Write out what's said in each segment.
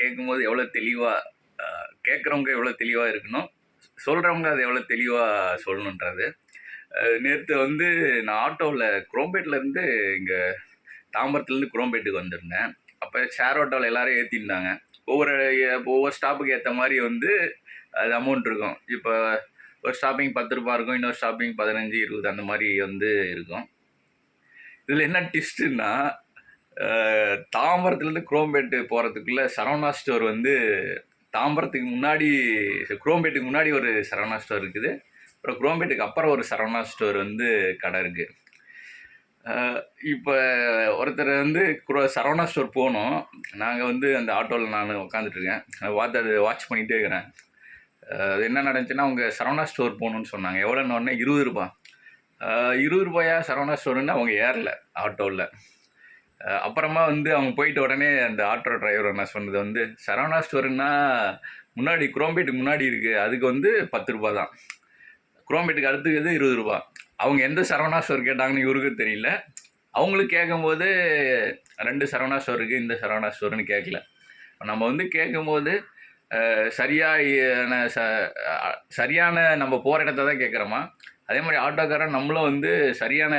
கேட்கும்போது எவ்வளோ தெளிவாக கேட்குறவங்க எவ்வளோ தெளிவாக இருக்கணும் சொல்கிறவங்க அதை எவ்வளோ தெளிவாக சொல்லணுன்றது. நேற்று வந்து நான் ஆட்டோவில் குரோம்பேட்லேருந்து இங்கே தாம்பரத்துலேருந்து குரோம்பேட்டுக்கு வந்திருந்தேன். அப்போ ஷேர் ஆட்டோவில் எல்லாரும் ஏற்றிருந்தாங்க ஒவ்வொரு ஒவ்வொரு ஸ்டாப்புக்கு ஏற்ற மாதிரி வந்து அது அமௌண்ட் இருக்கும். இப்போ ஒரு ஸ்டாப்பிங் பத்து ரூபா இருக்கும் இன்னொரு ஸ்டாப்பிங் பதினஞ்சு இருபது அந்த மாதிரி வந்து இருக்கும். இதில் என்ன ட்விஸ்ட்டுன்னா தாம்பரத்துலேருந்து குரோம்பேட்டு போகிறதுக்குள்ளே சரவணா ஸ்டோர் வந்து தாம்பரத்துக்கு முன்னாடி குரோம்பேட்டுக்கு முன்னாடி ஒரு சரவணா ஸ்டோர் இருக்குது. அப்புறம் குரோம்பேட்டுக்கு அப்புறம் ஒரு சரவணா ஸ்டோர் வந்து கடை இருக்குது இப்போ ஒருத்தர் வந்து குரோ சரவணா ஸ்டோர் போனோம். நாங்கள் வந்து அந்த ஆட்டோவில் நான் உட்காந்துட்ருக்கேன் பார்த்து அது வாட்ச் பண்ணிகிட்டே இருக்கிறேன். அது என்ன நடந்துச்சுன்னா அவங்க சரவணா ஸ்டோர் போகணுன்னு சொன்னாங்க. எவ்வளோன்னு உடனே இருபது ரூபா இருபது ரூபாயா சரவணா ஸ்டோருன்னு அவங்க ஏறல ஆட்டோவில் அப்புறமா வந்து அவங்க போயிட்டு உடனே அந்த ஆட்டோ டிரைவர் என்ன சொன்னது வந்து சரவணா ஸ்டோருன்னா முன்னாடி குரோம்பேட்டுக்கு முன்னாடி இருக்குது அதுக்கு வந்து பத்து ரூபா தான். குரோம்பேட்டுக்கு அடுத்துக்கிறது இருபது ரூபா? அவங்க எந்த சரவணா ஸ்டோர் கேட்டாங்கன்னு இவருக்கு தெரியல. அவங்களுக்கு கேட்கும்போது ரெண்டு சரவணா ஸ்டோர் இருக்குது இந்த சரவணா ஸ்டோர்னு கேட்கல. நம்ம வந்து கேட்கும்போது சரியான ச சரியான நம்ம போகிற இடத்த தான் கேட்குறோமா? அதே மாதிரி ஆட்டோக்காரன் நம்மளும் வந்து சரியான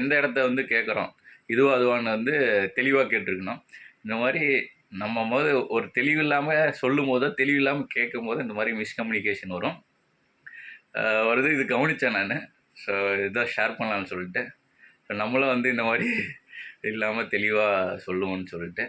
எந்த இடத்த வந்து கேட்குறோம்? இதுவோ அதுவான்னு வந்து தெளிவாக கேட்டிருக்கணும். இந்த மாதிரி நம்ம போது ஒரு தெளிவு இல்லாமல் சொல்லும் போதோ தெளிவு இல்லாமல் கேட்கும் போது இந்த மாதிரி மிஸ்கம்யூனிகேஷன் வரும். வருது இது கவனித்தேன் நான். ஸோ இதான் ஷேர் பண்ணலான்னு சொல்லிட்டு. ஸோ நம்மளும் வந்து இந்த மாதிரி இல்லாமல் தெளிவாக சொல்லுவோம்னு சொல்லிட்டு.